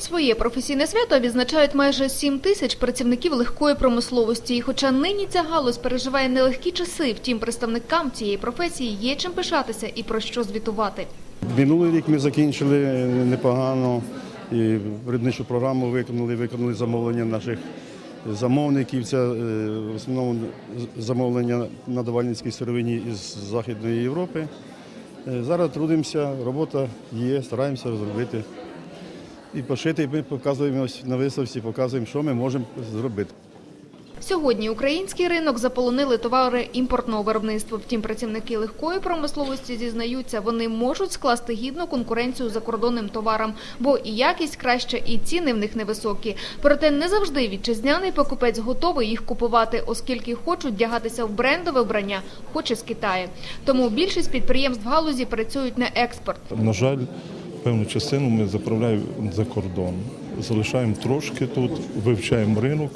Своє професійне свято відзначають майже 7 тисяч працівників легкої промисловості. І хоча нині ця галузь переживає нелегкі часи, втім представникам цієї професії є чим пишатися і про що звітувати. Минулий рік ми закінчили непогано і виробничу програму виконали, виконали замовлення наших замовників. Це е, в основному замовлення на давальницькій сировині із Західної Європи. Е, Зараз трудимося, робота є, стараємося розробити. І пошити, ми показуємо ось на виставці, показуємо, що ми можемо зробити. Сьогодні український ринок заполонили товари імпортного виробництва. Втім, працівники легкої промисловості зізнаються, вони можуть скласти гідну конкуренцію закордонним товарам, бо і якість краща, і ціни в них невисокі. Проте не завжди вітчизняний покупець готовий їх купувати, оскільки хочуть вдягатися в брендове вбрання, хоч і з Китаю. Тому більшість підприємств галузі працюють на експорт. На жаль, певну частину ми заправляємо за кордон. Залишаємо трошки тут, вивчаємо ринок.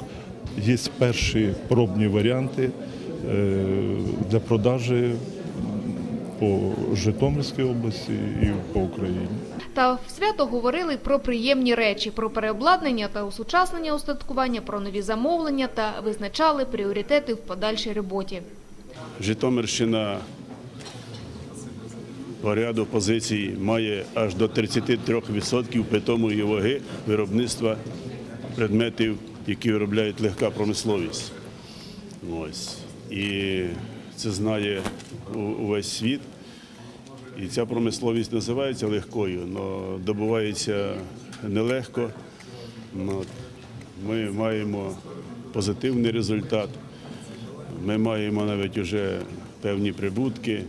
Є перші пробні варіанти е, для продажі по Житомирській області і по Україні. Та в свято говорили про приємні речі, про переобладнання та усучаснення устаткування, про нові замовлення та визначали пріоритети в подальшій роботі. Житомирщина по ряду позицій має аж до 33% питомої ваги виробництва предметів, які виробляють легка промисловість. Ось. І це знає увесь світ. І ця промисловість називається легкою, але добувається нелегко. Ми маємо позитивний результат. Ми маємо навіть вже певні прибутки.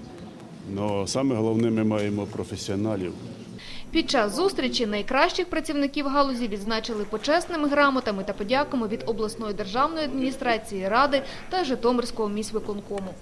Але саме головне, ми маємо професіоналів. Під час зустрічі найкращих працівників галузі відзначили почесними грамотами та подяками від обласної державної адміністрації ради та Житомирського міськвиконкому.